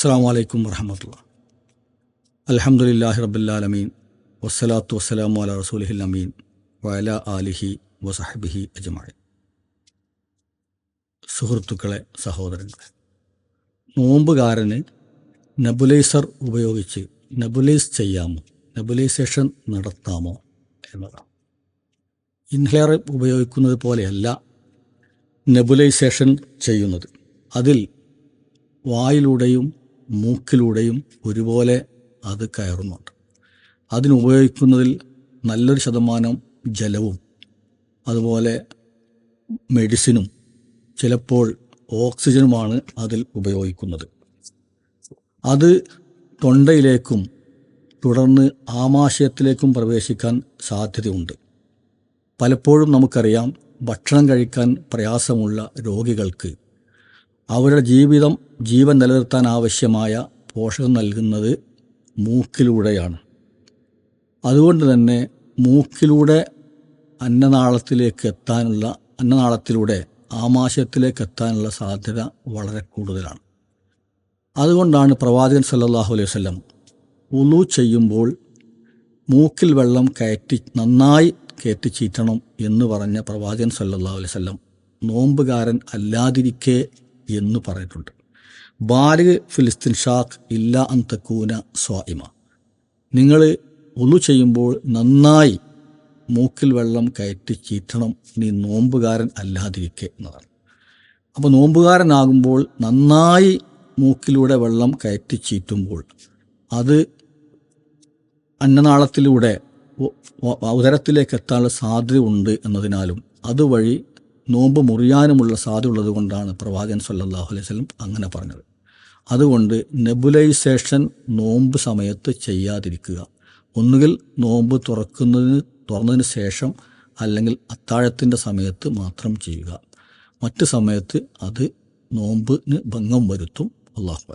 അസ്സാം വലൈക്കും വർഹമത്തുള്ള അലഹമുല്ലാഹി റബുല്ലാലമീൻ വസ്സലാത്തു വസ്സലാമു അല റസൂലിഹി അമീൻ. വയല ആലിഹി വസഹബിഹി അജ്മായി സുഹൃത്തുക്കളെ സഹോദരങ്ങളെ നോമ്പുകാരന് നെബുലൈസർ ഉപയോഗിച്ച് നെബുലൈസ് ചെയ്യാമോ? നെബുലൈസേഷൻ നടത്താമോ എന്നതാണ്. ഇൻഹലർ ഉപയോഗിക്കുന്നത് പോലെയല്ല നെബുലൈസേഷൻ ചെയ്യുന്നത്. അതിൽ വായിലൂടെയും മൂക്കിലൂടെയും ഒരുപോലെ അത് കയറുന്നുണ്ട്. അതിനുപയോഗിക്കുന്നതിൽ നല്ലൊരു ശതമാനം ജലവും അതുപോലെ മെഡിസിനും ചിലപ്പോൾ ഓക്സിജനുമാണ് അതിൽ ഉപയോഗിക്കുന്നത്. അത് തൊണ്ടയിലേക്കും തുടർന്ന് ആമാശയത്തിലേക്കും പ്രവേശിക്കാൻ സാധ്യതയുണ്ട്. പലപ്പോഴും നമുക്കറിയാം ഭക്ഷണം കഴിക്കാൻ പ്രയാസമുള്ള രോഗികൾക്ക് അവരുടെ ജീവിതം ജീവൻ നിലനിർത്താൻ ആവശ്യമായ പോഷകം നൽകുന്നത് മൂക്കിലൂടെയാണ്. അതുകൊണ്ട് തന്നെ മൂക്കിലൂടെ അന്നനാളത്തിലേക്ക് എത്താനുള്ള അന്നനാളത്തിലൂടെ ആമാശയത്തിലേക്ക് എത്താനുള്ള സാധ്യത വളരെ കൂടുതലാണ്. അതുകൊണ്ടാണ് പ്രവാചകൻ സല്ലാഹു അലൈഹി വല്ലം ഉളു ചെയ്യുമ്പോൾ മൂക്കിൽ വെള്ളം കയറ്റി നന്നായി കയറ്റി ചീറ്റണം എന്ന് പറഞ്ഞ പ്രവാചകൻ സല്ലല്ലാഹു അലൈഹി വസല്ലം. നോമ്പുകാരൻ അല്ലാതിരിക്കെ എന്ന് പറഞ്ഞിട്ടുണ്ട്. ബാലിഗ് ഫിലിസ്തീൻ ഷാഖ് ഇല്ല അന്തക്കൂന തക്കൂന സ്വായിമ നിങ്ങൾ ഒന്നു ചെയ്യുമ്പോൾ നന്നായി മൂക്കിൽ വെള്ളം കയറ്റി ചീറ്റണം. നീ നോമ്പുകാരൻ അല്ലാതിരിക്കെ എന്നതാണ്. അപ്പോൾ നോമ്പുകാരനാകുമ്പോൾ നന്നായി മൂക്കിലൂടെ വെള്ളം കയറ്റി ചീറ്റുമ്പോൾ അത് അന്നനാളത്തിലൂടെ ഉദരത്തിലേക്ക് എത്താനുള്ള സാധ്യത ഉണ്ട് എന്നതിനാലും അതുവഴി നോമ്പ് മുറിയാനുമുള്ള സാധ്യത ഉള്ളത് കൊണ്ടാണ് പ്രവാചകൻ സല്ലാഹു അലൈഹി സ്വലം അങ്ങനെ പറഞ്ഞത്. അതുകൊണ്ട് നെബുലൈസേഷൻ നോമ്പ് സമയത്ത് ചെയ്യാതിരിക്കുക. ഒന്നുകിൽ നോമ്പ് തുറക്കുന്നതിന് തുറന്നതിന് ശേഷം അല്ലെങ്കിൽ അത്താഴത്തിന്റെ സമയത്ത് മാത്രം ചെയ്യുക. മറ്റ് സമയത്ത് അത് നോമ്പിന് ഭംഗം വരുത്തും. അള്ളാഹു